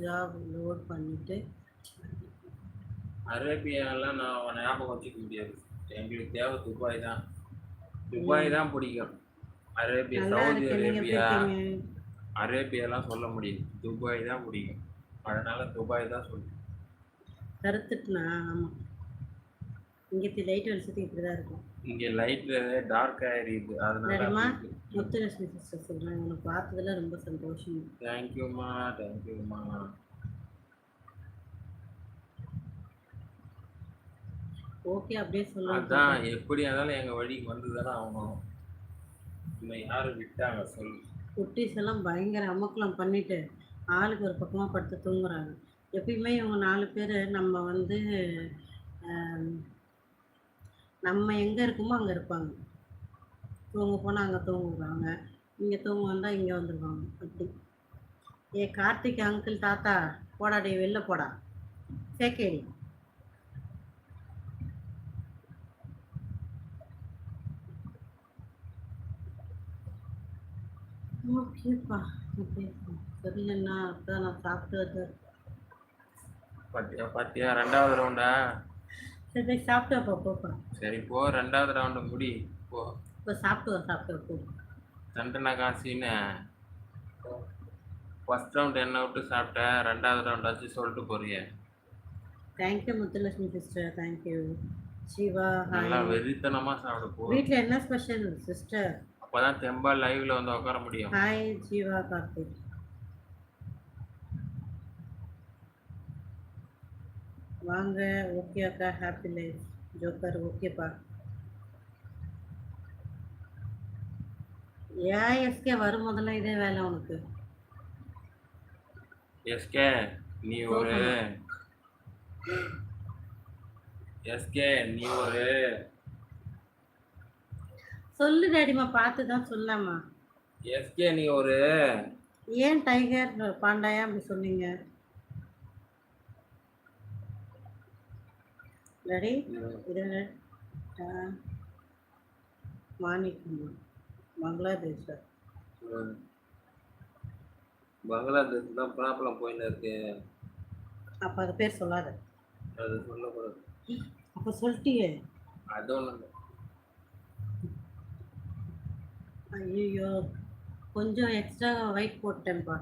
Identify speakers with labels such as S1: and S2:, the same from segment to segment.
S1: Job load பண்ணிட்டு
S2: அரேபியாலாம் நான் ஞாபகம் வச்சுக்க முடியாது. எங்களுக்கு தேவை துபாய் தான். துபாய் தான் பிடிக்கும். அரேபியா சவுதி அரேபியா அரேபியாலாம் சொல்ல முடியாது துபாய் தான் பிடிக்கும். அதனால துபாய் தான் சொல்லுவேன்
S1: கருத்துட்டுனா ஆமாம் இங்கே லைட் வெளிச்சத்துக்கு இப்படி தான் இருக்கும்.
S2: இங்க லைட்ல டார்க் ஆயிடுது அதனால
S1: முத்துலட்சுமி சிஸ்டர் சொல்கிறேன் உனக்கு பார்த்ததுல ரொம்ப சந்தோஷம்.
S2: தேங்க்யூம்மா தேங்க்யூம்மா
S1: ஓகே அப்படியே சொல்லலாம்
S2: அதான் எப்படி இருந்தாலும் எங்க வழிக்கு வந்து தானே ஆகணும். இன்னும் யாரும் விட்டாங்க? சொல்லு.
S1: குட்டீஸ் எல்லாம் பயங்கர அமக்கலம் பண்ணிட்டு ஆளுக்கு ஒரு பக்கமாக படுத்து தூங்குறாங்க. எப்பயுமே இவங்க நாலு பேர் நம்ம வந்து நம்ம எங்கே இருக்கோமோ அங்கே இருப்பாங்க. தூங்க போனால் அங்கே விடுவாங்க இங்கே தூங்க வந்தால் இங்கே வந்துடுவாங்க அப்படி. ஏ கார்த்திக் அங்கிள் தாத்தா போடாடி வெளில போடா. சேக்கேடி ஓகேப்பா சரிங்கண்ணா அதான் நான் சாப்பிட்டு வந்தேன்.
S2: பாத்தியா பாத்தியா? ரெண்டாவது ரவுண்டா
S1: சரி போய் சாப்பிட்டு அப்போ போப்பா.
S2: சரி போ ரெண்டாவது ரவுண்டு முடி போ.
S1: இப்போ சாப்பிட்டு சாப்பிட்டு போ.
S2: தண்டனை காசின்னு ஃபர்ஸ்ட் ரவுண்ட் என்ன விட்டு சாப்பிட்டேன் ரெண்டாவது ரவுண்டாச்சும் சொல்லிட்டு போறிய.
S1: Thank you Muthulakshmi sister thank you Siva
S2: நல்லா
S1: ஹாய்
S2: வெறித்தனமா சாப்பிட போ.
S1: வீட்டில் என்ன ஸ்பெஷல் சிஸ்டர்
S2: அப்பதான் தெம்பா லைவ்ல வந்து உட்கார முடியும்.
S1: ஹாய் ஜீவா கார்த்திக். வாங்க ஓகே அக்கா ஹாப்பி லைஃப் ஜோக்கர் ஓகேப்பா ஏஎஸ்கே வரும் முதல்ல இதே வேலை உனக்கு.
S2: எஸ்கே நீ ஒரு எஸ்கே நீ ஒரு
S1: சொல்லு டேடிமா பார்த்து தான் சொல்லாமா
S2: எஸ்கே நீ ஒரு
S1: ஏன் டைகர் பாண்டாயா அப்படி சொன்னீங்க? ரெடி இது மாணிக்கம் பங்களாதேஷ்
S2: ம். பங்களாதேஷ் தான் ப்ராப்ளம் போயின்னு இருக்கு
S1: அப்போ அது பேர் சொல்லாத
S2: அது சொல்லக்கூடாது
S1: அப்போ சொல்லிட்டியே
S2: அது ஒன்று
S1: ஐயோ கொஞ்சம் எக்ஸ்ட்ரா வெயிட் போட்டேன்ப்பா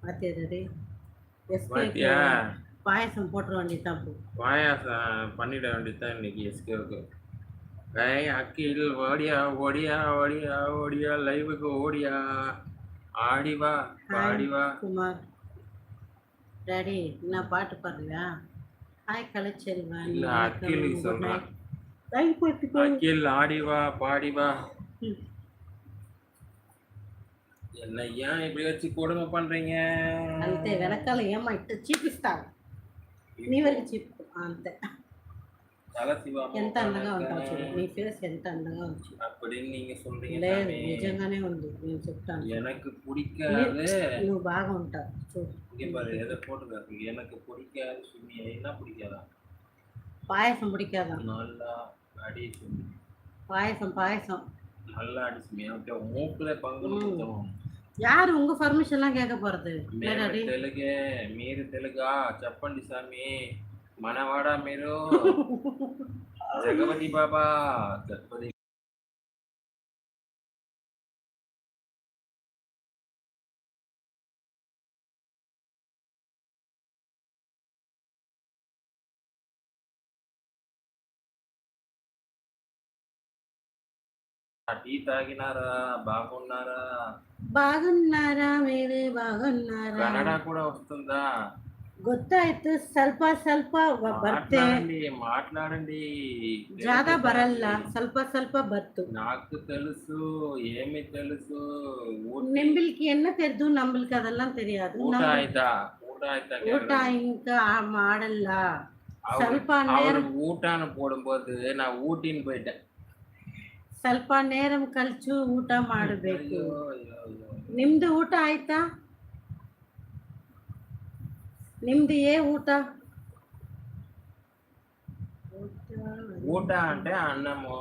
S1: பார்த்தியா ரெடி பாயசம் போட்டுற வேண்டியதான் போ
S2: பாயாசம் பண்ணிட வேண்டியதுதான் இன்னைக்கு எஸ்கேவுக்கு ஏய் அக்கில் ஓடியா ஓடியா ஓடியா ஓடியா லைவுக்கு ஓடியா. ஆடி வா பாடி வா.
S1: குமார். டாடி என்ன பாட்டு பாடுறியா? ஹாய் கலைச்செல்வன்.
S2: இல்ல அக்கிலுக்கு அக்கில். ஆடி வா பாடி வா. என்ன ஏன் இப்படி வச்சு கொடுமை பண்றீங்க
S1: అంతే వెనకాల ఏమో ఇట్ట చూపిస్తాను నీ వరకు చూపు అంతే
S2: தல சிவா
S1: ఎంత అందంగా ఉంటావు చూడు నీ ఫేస్ ఎంత అందంగా ఉంది చూడు
S2: அப்படின்னு நீங்க சொல்றீங்க
S1: లేదు
S2: சாமி.
S1: నిజంగానే ఉంది నేను చెప్తాను
S2: எனக்கு பிடிக்காது
S1: నువ్వు బాగా ఉంటావు చూడు
S2: இங்க பாரு எதை போட்டுக்காரு எனக்கு பிடிக்காது சுமி என்ன பிடிக்காதா
S1: పాయసం పిడికాదా
S2: நல்லா அடி சுமி
S1: పాయసం పాయసం
S2: நல்லா அடி சுமி எனக்கு மூக்குல பங்கு கொடுத்தோம்
S1: யாரு உங்க பர்மிஷன் எல்லாம் கேட்க போறது?
S2: தெலுங்கு மீறு தெலுங்கா செப்பண்டி சாமி. மனவாடா மீரு. ஜெகபதி பாபா ஜெகபதி టీ తాగినారా బాగున్నారా
S1: బాగున్నారా మీరు బాగున్నారా
S2: కన్నడ కూడా వస్తుందా
S1: ಗೊತ್ತಾಯ್ತು ಸ್ವಲ್ಪ ಸ್ವಲ್ಪ ಬರ್ತೆ
S2: మాట్లాడండి మాట్లాడండి
S1: ಜಾದ ಬರಲ್ಲ ಸ್ವಲ್ಪ ಸ್ವಲ್ಪ ಬರ್ತು
S2: నాకు తెలుసు ఏమి తెలుసు ఊ-
S1: நிம்பிளுக்கு என்ன தெரியுது நம்மளுக்கு அதெல்லாம் தெரியாது
S2: ಊಟ
S1: நம்ம
S2: ಆಯ್ತಾ ಊಟ ಆಯ್ತಾ
S1: ಊಟ ఇంకా ಮಾಡಲ್ಲ
S2: ಅವ್ರು
S1: ಸ್ವಲ್ಪ
S2: ಅವ್ರು
S1: ನೇರ
S2: ಊಟನ போடும்போது நான் ஊட்டின்னு போயிட்டேன்
S1: ಸ್ವಲ್ಪ ನೇರಂ ಕಲ್ಚು ಊಟ ಮಾಡಬೇಕು
S2: ಅಯ್ಯೋ, ಅಯ್ಯೋ, ಅಯ್ಯೋ.
S1: ನಿಮ್ದು ಊಟ ಆಯ್ತಾ ನಿಮ್ದು ಏ ಊಟ
S2: ಊಟ అంటే అన్నము